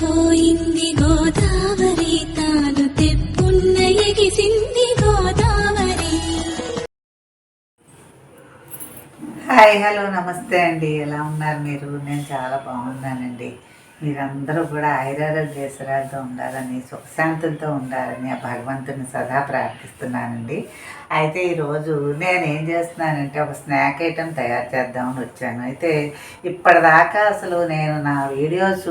పోయింది గోదావరి తాను తెప్పున్న ఎగిసింది గోదావరి హాయ్ హలో నమస్తే అండి. ఎలా ఉన్నారు మీరు? నేను చాలా బాగున్నానండి. మీరందరూ కూడా ఐరారోగ్యేశ్వరాలతో ఉండాలని సుఖశాంతులతో ఉండాలని ఆ భగవంతుని సదా ప్రార్థిస్తున్నానండి. అయితే ఈరోజు నేను ఏం చేస్తున్నానంటే ఒక స్నాక్ ఐటెం తయారు చేద్దామని వచ్చాను. అయితే ఇప్పటిదాకా అసలు నేను నా వీడియోస్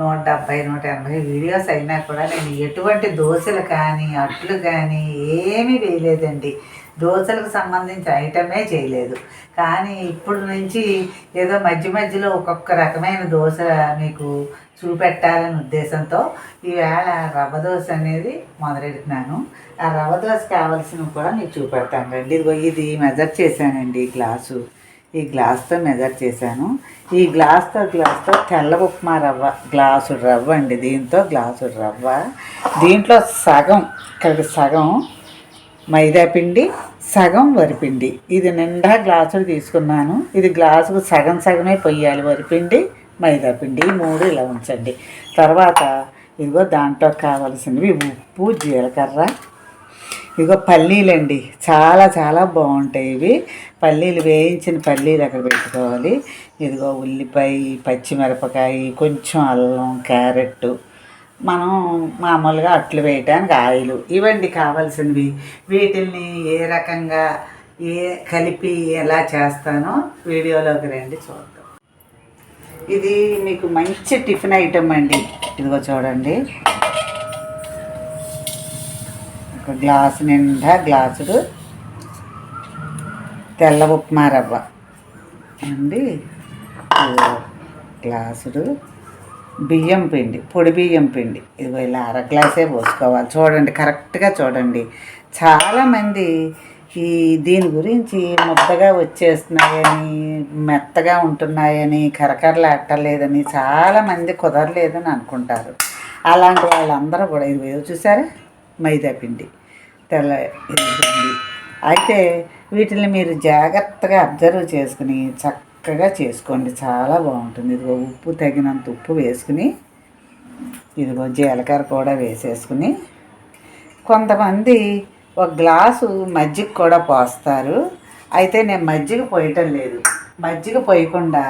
నూట డెబ్బై నూట ఎనభై వీడియోస్ అయినా కూడా నేను ఎటువంటి దోశలు కానీ అట్లు కానీ ఏమీ వేయలేదండి. దోశలకు సంబంధించిన ఐటమే చేయలేదు. కానీ ఇప్పుడు నుంచి ఏదో మధ్య మధ్యలో ఒక్కొక్క రకమైన దోశ మీకు చూపెట్టాలనే ఉద్దేశంతో ఈవేళ రవ్వ దోశ అనేది మొదలెడుతున్నాను ఆ రవ్వ దోశ కావాల్సినవి కూడా మీకు చూపెడతాను రండి. ఇదిగో ఇది మెజర్ చేశానండి ఈ గ్లాసు. ఈ గ్లాస్తో మెజర్ చేశాను. ఈ గ్లాస్తో గ్లాస్తో తెల్ల ఉప్మా రవ్వ గ్లాసు రవ్వ అండి. దీంతో గ్లాసు రవ్వ. దీంట్లో సగం ఇక్కడ సగం మైదా పిండి సగం వరిపిండి ఇది నిండా గ్లాసులు తీసుకున్నాను. ఇది గ్లాసుకు సగం సగమే పొయ్యాలి వరిపిండి మైదా పిండి. ఈ మూడు ఇలా ఉంచండి. తర్వాత ఇదిగో దాంట్లో కావలసినవి ఉప్పు జీలకర్ర. ఇదిగో పల్లీలండి. చాలా చాలా బాగుంటాయి ఇవి. పల్లీలు వేయించిన పల్లీలు అక్కడ పెట్టుకోవాలి. ఇదిగో ఉల్లిపాయ పచ్చిమిరపకాయ కొంచెం అల్లం క్యారెట్. మనం మామూలుగా అట్లు వేయటానికి ఆయిలు. ఇవండి కావాల్సినవి. వీటిల్ని ఏ రకంగా ఏ కలిపి ఎలా చేస్తానో వీడియోలోకి రండి చూద్దాం. ఇది మీకు మంచి టిఫిన్ ఐటమ్ అండి. ఇదిగో చూడండి. ఒక గ్లాసు నిండా గ్లాసుడు తెల్ల ఉప్మా రవ్వ. అండి. గ్లాసుడు బియ్యం పిండి పొడి బియ్యం పిండి. ఇదిగో ఇలా అర గ్లాసే పోసుకోవాలి. చూడండి కరెక్ట్గా చూడండి. చాలామంది ఈ దీని గురించి ముద్దగా వచ్చేస్తున్నాయని మెత్తగా ఉంటున్నాయని కరకరలు అట్టలేదని చాలామంది కుదరలేదని అనుకుంటారు. అలాంటి వాళ్ళందరూ కూడా ఇది ఏదో చూసారా? మైదా పిండి తెల్ల ఇది అయితే వీటిని మీరు జాగ్రత్తగా అబ్జర్వ్ చేసుకుని చక్కగా చేసుకోండి. చాలా బాగుంటుంది. ఇదిగో ఉప్పు తగినంత ఉప్పు వేసుకుని ఇదిగో జీలకర్ర కూడా వేసేసుకుని కొంతమంది ఒక గ్లాసు మజ్జిగ కూడా పోస్తారు. అయితే నేను మజ్జిగ పోయటం లేదు. మజ్జిగ పోయకుండా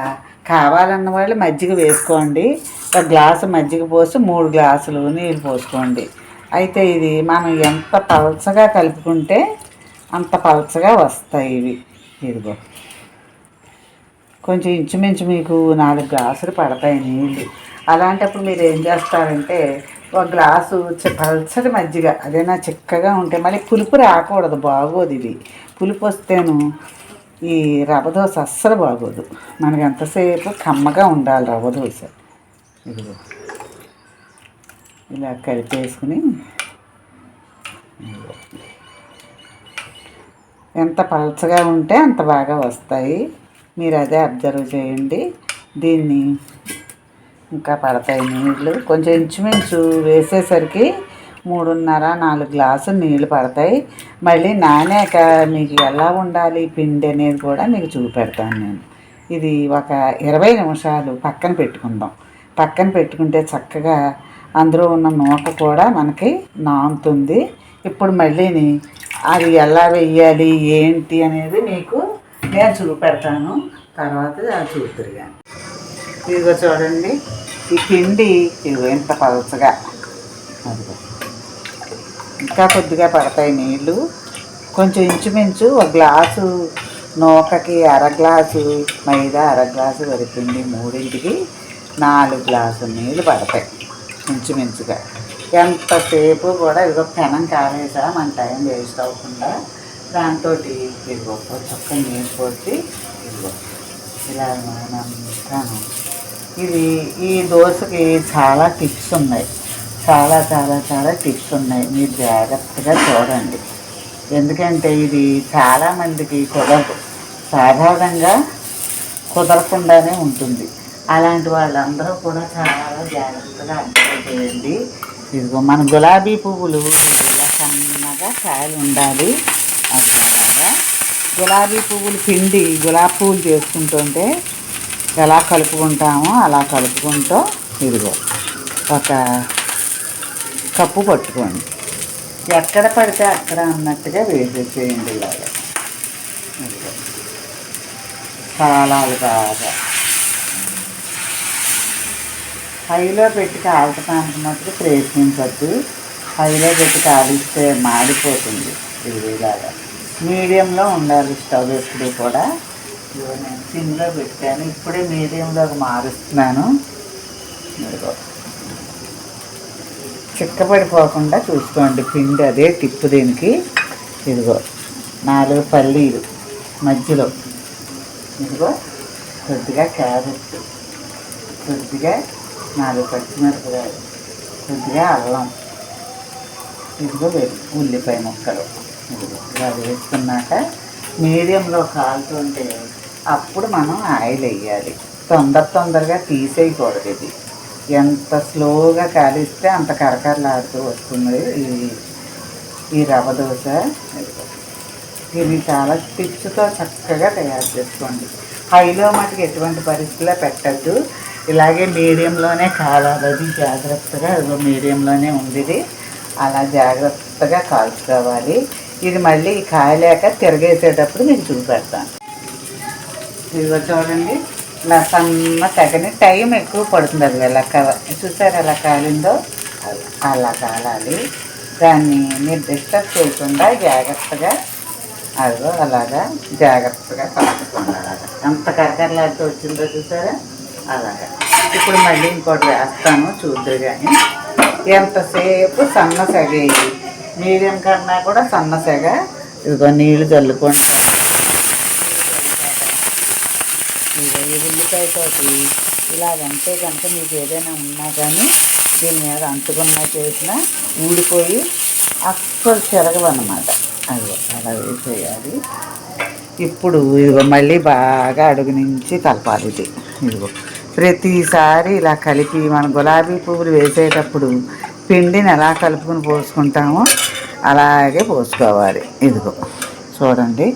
కావాలన్న వాళ్ళు మజ్జిగ వేసుకోండి. ఒక గ్లాసు మజ్జిగ పోసి మూడు గ్లాసులు నీళ్ళు పోసుకోండి. అయితే ఇది మనం ఎంత పలచగా కలుపుకుంటే అంత పలచగా వస్తాయి ఇవి. ఇదిగో. కొంచెం ఇంచుమించు మీకు నాలుగు గ్లాసులు పడతాయి నీళ్ళు అలాంటప్పుడు మీరు ఏం చేస్తారంటే ఒక గ్లాసు చి- పల్చటి మజ్జిగ అదేనా చిక్కగా ఉంటే మళ్ళీ పులుపు రాకూడదు బాగోదు ఇది. పులుపు వస్తేను ఈ రవ్వ దోశ అస్సలు బాగోదు. మనకి ఎంతసేపు కమ్మగా ఉండాలి రవ దోశ. ఇదిగో. ఇలా కలిపేసుకుని ఎంత పలచగా ఉంటే అంత బాగా వస్తాయి. మీరు అదే అబ్జర్వ్ చేయండి. దీన్ని ఇంకా పడతాయి నీళ్ళు కొంచెం ఇంచుమించు వేసేసరికి మూడున్నర నాలుగు గ్లాసులు నీళ్ళు పడతాయి. మళ్ళీ నానాక మీకు ఎలా ఉండాలి పిండి అనేది కూడా మీకు చూపెడతాను నేను. ఇది ఒక ఇరవై నిమిషాలు పక్కన పెట్టుకుందాం. పక్కన పెట్టుకుంటే చక్కగా అందులో ఉన్న నూక కూడా మనకి నానుతుంది. ఇప్పుడు మళ్ళీని అది ఎలా వెయ్యాలి ఏంటి అనేది మీకు నేను చూపెడతాను. తర్వాత అది ఇదిగో చూడండి ఈ పిండి ఇదిగో ఇంత పలచగా. అదిగో. ఇంకా కొద్దిగా పడతాయి నీళ్ళు. కొంచెం ఇంచుమించు ఒక గ్లాసు నూకకి అర గ్లాసు మైదా అర గ్లాసు వరిపిండి మూడింటికి నాలుగు గ్లాసులు నీళ్ళు పడతాయి ఇంచుమించుగా. ఎంతసేపు కూడా ఇదిగో పెనం కారేసా మన టైం వేస్ట్ అవ్వకుండా. దాంతో ఇదిగో ఒక చుక్క నీళ్ళు పోసి ఇదిగో ఇలా అంతాను ఇది ఈ దోశకి చాలా టిప్స్ ఉన్నాయి. చాలా చాలా చాలా టిప్స్ ఉన్నాయి. మీరు జాగ్రత్తగా చూడండి. ఎందుకంటే ఇది చాలామందికి కుదరదు. సాధారణంగా కుదరకుండానే ఉంటుంది. అలాంటి వాళ్ళందరూ కూడా చాలా జాగ్రత్తగా అర్థం చేయండి. ఇదిగో మన గులాబీ పువ్వులు ఇలా సన్నగా కాయలు ఉండాలి. గులాబీ పువ్వులు పిండి గులాబీ పువ్వులు చేసుకుంటుంటే ఎలా కలుపుకుంటామో అలా కలుపుకుంటూ ఇదిగో ఒక కప్పు పట్టుకోండి. ఎక్కడ పడితే అక్కడ అన్నట్టుగా వేసేసేయండి ఇలాగా. కాలాలు బాగా హైలో పెట్టి కాల్చడానికి మటుకు ప్రయత్నించద్దు. హైలో పెట్టి కాలిస్తే మాడిపోతుంది. ఇది ఇలాగా. మీడియంలో ఉండాలి స్టవ్ ఎప్పుడు కూడా. నేను సిమ్లో పెట్టాను. ఇప్పుడే మీడియంలోకి మారుస్తున్నాను. ఇదిగో. చిక్కపడిపోకుండా చూసుకోండి. పిండి అదే టిప్పు దీనికి. ఇదిగో. నాలుగు పల్లీలు మధ్యలో. ఇదిగో. కొద్దిగా క్యారెట్. కొద్దిగా నాలుగు పచ్చిమిరపకాయలు. కొద్దిగా అల్లం. ఇదిగో ఉల్లిపాయ ముక్కలు. ఇలా వేసుకున్నాక మీడియంలో కాలుతుంటే అప్పుడు మనం ఆయిల్ వేయాలి. తొందర తొందరగా తీసేయకూడదు ఇది. ఎంత స్లోగా కాలిస్తే అంత కరకరలాడుతూ వస్తుంది ఈ ఈ రవ్వ దోశ. ఇది దీన్ని చాలా టిప్స్తో చక్కగా తయారు చేసుకోండి. హైలో మటుకు ఎటువంటి పరిస్థితిలో పెట్టద్దు. ఇలాగే మీడియంలోనే కాలాలి అది జాగ్రత్తగా మీడియంలోనే ఉంది అలా జాగ్రత్తగా కాల్చుకోవాలి. ఇది మళ్ళీ కాయలేక తిరగేసేటప్పుడు మీకు చూపెడతాను. ఇదిగో చూడండి ఇలా సన్న తగని టైం ఎక్కువ పడుతుంది అది ఎలా కా చూసారు ఎలా కాలిందో? అది అలా కాలాలి. దాన్ని మీరు డిస్టర్బ్ చేయకుండా జాగ్రత్తగా అదిగో అలాగా జాగ్రత్తగా కలుపుకోండి అలాగా. ఎంత కరకరలాడుతూ వచ్చిందో చూసారా? అలాగా. ఇప్పుడు మళ్ళీ ఇంకోటి వేస్తాను చూద్దరు కానీ ఎంతసేపు సన్న సెగ మీడియం కన్నా కూడా సన్నసెగ ఇదిగో నీళ్ళు చల్లుకోండి. ఇదిగో ఈ ఇలా ఇలాగంటే కనుక మీకు ఏదైనా ఉన్నా కానీ దీని మీద అంటుకున్నా చేసినా ఊడిపోయి అస్సలు చెరగవన్నమాట. అదిగో అలా వేసేయాలి. ఇప్పుడు ఇదిగో మళ్ళీ బాగా అడుగు నుంచి కలపాలి ఇది. ఇదిగో ప్రతిసారి ఇలా కలిపి మన గులాబీ పువ్వులు వేసేటప్పుడు పిండిని ఎలా కలుపుకొని పోసుకుంటామో. అలాగే పోసుకోవాలి. ఇదిగో చూడండి.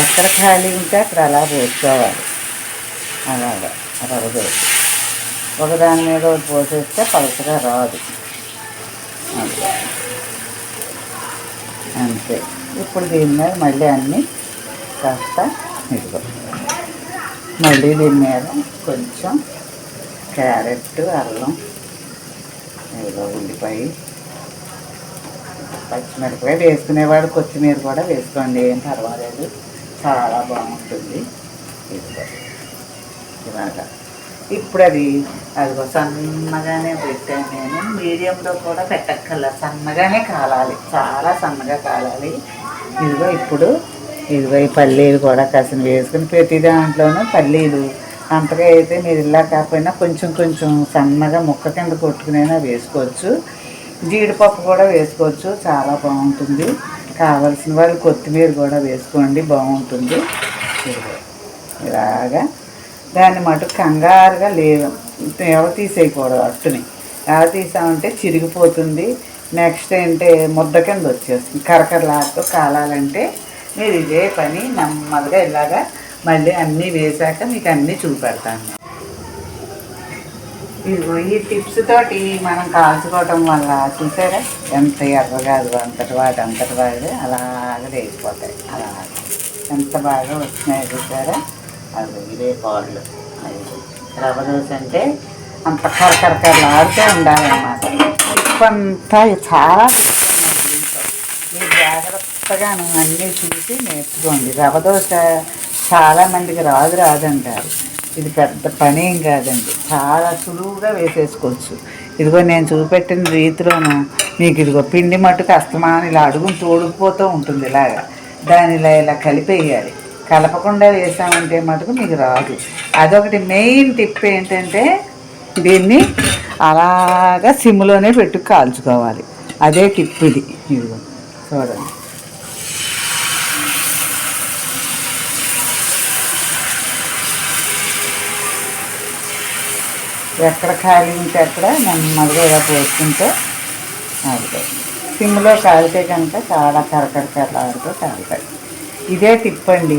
ఎక్కడ ఖాళీ ఉంటే అక్కడ అలా పోసుకోవాలి. అలాగా రవ్వ ఒకదాని మీద ఒకటి పోసేస్తే పలసగా రాదు. అంతే. ఇప్పుడు దీని మీద మళ్ళీ అన్నీ కాస్త ఇదిగో. మళ్ళీ దీని మీద కొంచెం క్యారెట్ అల్లం ఏదో ఉల్లిపాయ పచ్చిమిరపకాయ వేసుకునేవాడు కొత్తిమీర కూడా వేసుకోండి ఏం పర్వాలేదు. చాలా బాగుంటుంది. ఇలాగా ఇప్పుడు అది అదిగో సన్నగానే పెట్టాను నేను. మీడియంలో కూడా పెట్టక్కల సన్నగానే కాలాలి. చాలా సన్నగా కాలాలి. ఇదిగో ఇప్పుడు ఇదిగో ఈ పల్లీలు కూడా కాసిన వేసుకుని ప్రతి దాంట్లోనూ పల్లీలు. అంతగా అయితే మీరు ఇలా కాకపోయినా కొంచెం కొంచెం సన్నగా ముక్క కింద కొట్టుకునైనా వేసుకోవచ్చు. జీడిపప్పు కూడా వేసుకోవచ్చు. చాలా బాగుంటుంది. కావలసిన వాళ్ళు కొత్తిమీర కూడా వేసుకోండి. బాగుంటుంది. ఇలాగా దాన్ని మటుకు కంగారుగా లేదు ఎవ తీసేయకూడదు అట్టుని. ఎవ తీసామంటే చిరిగిపోతుంది. నెక్స్ట్ ఏంటంటే ముద్ద కింద వచ్చేస్తుంది. కరకరలాడుతూ కాలాలంటే మీరు ఇదే పని నెమ్మదిగా ఇలాగా మళ్ళీ అన్నీ వేశాక మీకు అన్నీ చూపెడతాను. ఇదిగో ఈ టిప్స్ తోటి మనం కాల్చుకోవటం వల్ల చూసారా? ఎంత ఎర్రగా అది అంతటి వాడు అంతటి వాడు అలాగే లేచిపోతాయి అలా ఎంత బాగా వచ్చినాయి చూసారా? అది ఇదే పాళ్ళు అది రవ్వ దోశ అంటే అంత కరకరకరలాడుతూ ఉండాలన్నమాట. ఇప్పంతా చాలా జాగ్రత్తగా అన్నీ చూసి నేర్చుకోండి. రవ దోశ చాలా మందికి రాదు రాదంటారు. ఇది పెద్ద పని ఏం కాదండి. చాలా సులువుగా వేసేసుకోవచ్చు. ఇదిగో నేను చూపెట్టిన రీతిలోను మీకు ఇదిగో పిండి మట్టుకు అస్తమానం ఇలా అడుగుని తోడుకుపోతూ ఉంటుంది ఇలాగా. దాని ఇలా ఇలా కలిపేయాలి. కలపకుండా వేసామంటే మటుకు మీకు రాదు. అదొకటి మెయిన్ టిప్ ఏంటంటే దీన్ని అలాగా సిమ్లోనే పెట్టు కాల్చుకోవాలి. అదే టిప్ ఇది. ఇదిగో చూడండి. ఎక్కడ ఖాళీ ఉంటే అక్కడ నెమ్మదిగా ఇలా పోసుకుంటే ఆగుతాయి. సిమ్లో కాలితే కనుక చాలా కరకరకరలాడుతూ కాలుతాయి ఇదే టిప్ అండి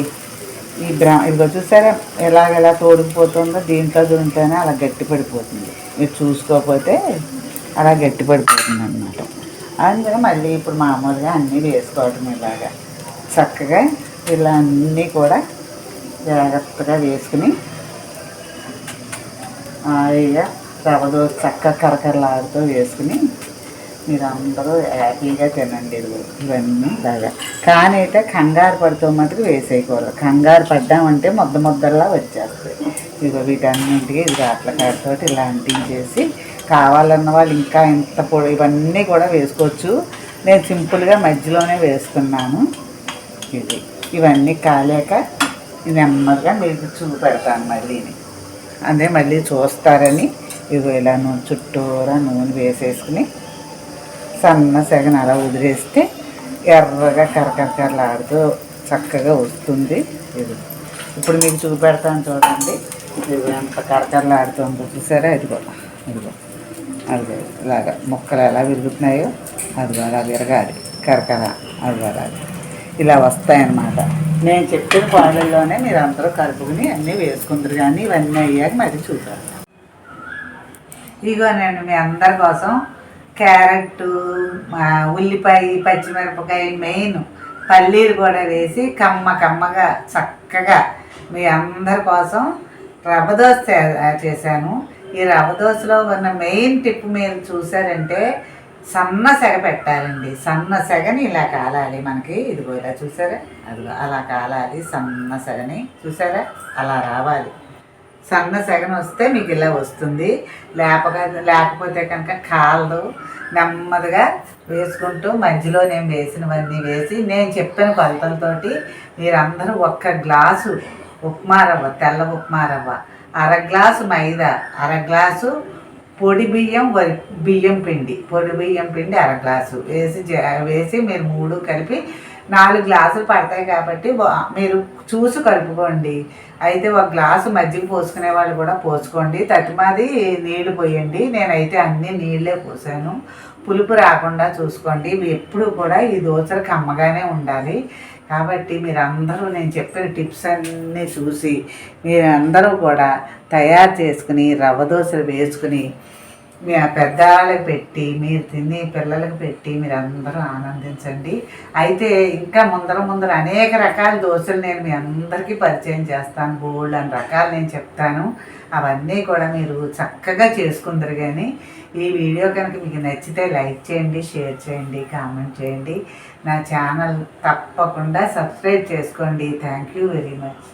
ఈ బ్రా ఇదిగో చూసారా? ఎలాగెలా తోడుకుపోతుందో దీంట్లో దుంటేనే అలా గట్టి పడిపోతుంది మీరు చూసుకోకపోతే అలా గట్టి పడిపోతుంది అనమాట అందుకని మళ్ళీ ఇప్పుడు మామూలుగా అన్నీ వేసుకోవటం ఇలాగా. చక్కగా ఇలా అన్నీ కూడా జాగ్రత్తగా వేసుకుని ఇక రవ్వ దోశ చక్కగా కరకరలాడుతూ వేసుకుని మీరు అందరూ హ్యాపీగా తినండి ఇవన్నీ బాగా. కానీ అయితే కంగారు పడుతూ మటుకు వేసేయకూడదు. కంగారు పడ్డామంటే ముద్ద ముద్దల్లా వచ్చేస్తాయి. ఇదిగో వీటన్నింటికి ఇది అట్ల కాడితోటి ఇలా అంటించేసి కావాలన్న వాళ్ళు ఇంకా ఇంత పొడి ఇవన్నీ కూడా వేసుకోవచ్చు. నేను సింపుల్గా మధ్యలోనే వేసుకున్నాను. ఇది. ఇవన్నీ కాలేక నెమ్మదిగా మీకు చూపెడతాను మళ్ళీ అదే మళ్ళీ చూస్తారని. ఇదిగో ఇలా నూనె చుట్టూరా నూనె వేసేసుకుని సన్న సెగన అలా ఉదిరేస్తే ఎర్రగా కరకరకరలాడుతూ చక్కగా వస్తుంది. ఇది ఇప్పుడు మీకు చూపెడతాను చూడండి. ఇది ఎంత కరకరలాడుతుందో చూసారా? ఇదిగో ఇదిగో. అదిగో ఇలాగా ముక్కలు ఎలా విరుగుతున్నాయో అదిగో అలా విరగాలి. కరకర అదిగో అలాగే ఇలా వస్తాయన్నమాట. నేను చెప్పిన పాలల్లోనే మీరు అందరూ కలుపుకుని అన్నీ వేసుకుందరు కానీ ఇవన్నీ అయ్యాక మరి చూసారు నేను మీ అందరి కోసం క్యారెట్ ఉల్లిపాయ పచ్చిమిరపకాయ మెయిన్ పల్లీలు కూడా వేసి కమ్మ కమ్మగా చక్కగా మీ అందరి కోసం రవ్వ దోశ చేశాను. ఈ రవ్వ దోశలో ఉన్న మెయిన్ టిప్ మీరు చూసారంటే సన్న సెగ పెట్టాలండి. సన్న సెగని ఇలా కాలాలి మనకి. ఇదిగో ఇలా చూసారా? అదిగో అలా కాలాలి సన్న సెగని. చూసారా? అలా రావాలి. సన్న సెగన వస్తే మీకు ఇలా వస్తుంది. లేపగా లేకపోతే కనుక కాలదు. నెమ్మదిగా వేసుకుంటూ మధ్యలో నేను వేసినవన్నీ వేసి నేను చెప్పిన కొలతలతోటి మీరందరూ ఒక్క గ్లాసు ఉప్మా రవ్వ తెల్ల ఉప్మా రవ్వ అర గ్లాసు మైదా అర గ్లాసు పొడి బియ్యం వరి బియ్యం పిండి. పొడి బియ్యం పిండి అర గ్లాసు. వేసి జ- వేసి మీరు మూడు కలిపి నాలుగు గ్లాసులు పడతాయి కాబట్టి మీరు చూసి కలుపుకోండి. అయితే ఒక గ్లాసు మజ్జిగ పోసుకునే వాళ్ళు కూడా పోసుకోండి. తటిమాది నీళ్ళు పోయండి. నేనైతే అన్నీ నీళ్ళే పోసాను. పులుపు రాకుండా చూసుకోండి. ఇవి ఎప్పుడు కూడా ఈ దోశలు కమ్మగానే ఉండాలి. కాబట్టి మీరందరూ నేను చెప్పిన టిప్స్ అన్నీ చూసి మీరందరూ కూడా తయారు చేసుకుని రవ్వ దోశలు వేసుకుని మీ ఆ పెద్దవాళ్ళకి పెట్టి మీరు తిని పిల్లలకు పెట్టి మీరు అందరూ ఆనందించండి. అయితే ఇంకా ముందర ముందర అనేక రకాల దోశలు నేను మీ అందరికీ పరిచయం చేస్తాను. బోల్డ్ అని రకాలు నేను చెప్తాను. అవన్నీ కూడా మీరు చక్కగా చేసుకుందరు కానీ ఈ వీడియో కనుక మీకు నచ్చితే లైక్ చేయండి షేర్ చేయండి కామెంట్ చేయండి. నా ఛానల్ తప్పకుండా సబ్స్క్రైబ్ చేసుకోండి. Thank you very much